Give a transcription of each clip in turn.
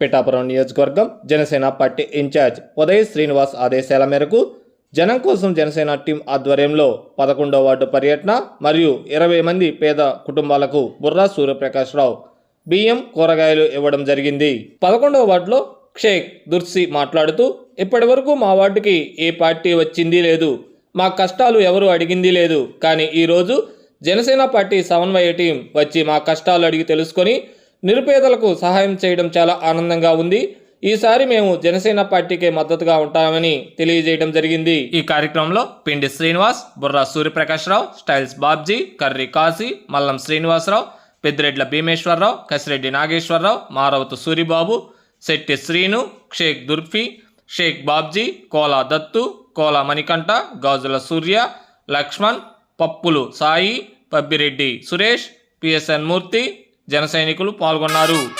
పిఠాపురం నియోజకవర్గం Janasena party in charge Uday Srinivas ఆదేశాల మేరకు జనం కోసం జనసేన టీం ఆధ్వర్యంలో పదకొండవ వార్డు పర్యటన మరియు ఇరవై మంది పేద కుటుంబాలకు బుర్రా సూర్యప్రకాశ్రావు బియ్యం కూరగాయలు ఇవ్వడం జరిగింది. పదకొండవ వార్డులో షేక్ దుర్సి మాట్లాడుతూ ఇప్పటి వరకు మా వార్డుకి ఏ పార్టీ వచ్చింది లేదు. మా కష్టాలు ఎవరు అడిగింది లేదు. కానీ ఈరోజు జనసేన పార్టీ సమన్వయ టీం వచ్చి మా కష్టాలు అడిగి తెలుసుకొని నిరుపేదలకు సహాయం చేయడం చాలా ఆనందంగా ఉంది. ఈసారి మేము జనసేన పార్టీకే మద్దతుగా ఉంటామని తెలియజేయడం జరిగింది. ఈ కార్యక్రమంలో Pindi Srinivas Burra Suryaprakashrao styles Babji Karri Kasi Mallam Srinivasarao Peddireddla Bhimeswararao Kasireddy Nageswararao Maravathu Suribabu Shetty Srinu Shaik Durfi Shaik Babji Kola Dattu Kola Manikanta Gajula Surya Laxman Pappulu Sai Pabbireddy Suresh P S N Murthy జన సైనికులు పాల్గొన్నారు. గోరన్న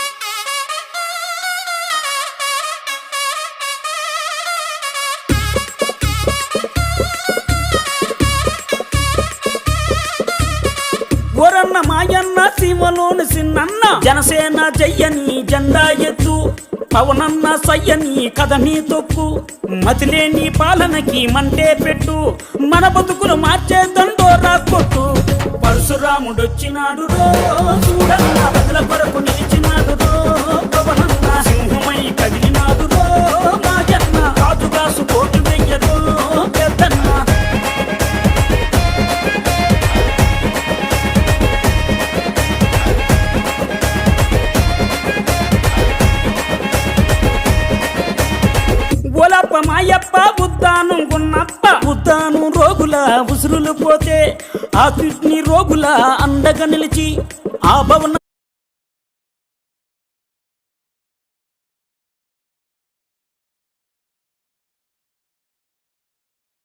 మాయన్న సీమలోని సిన్నన్న జనసేన జయ్యని జెండా ఎత్తు. పవనన్న సయ్యని కథని తొక్కు. మతిలేని పాలనకి మంటే పెట్టు. మన బతుకులు మార్చే దండోరా కొట్టు. పరశురాముడొచ్చినాడు రోజు. మాయప్ప ఉద్దాను గున్నప్ప ఉద్దాను రోగుల ఉసురులు పోతే ఆ కిడ్నీ రోగుల అండగా నిలిచి ఆ భవన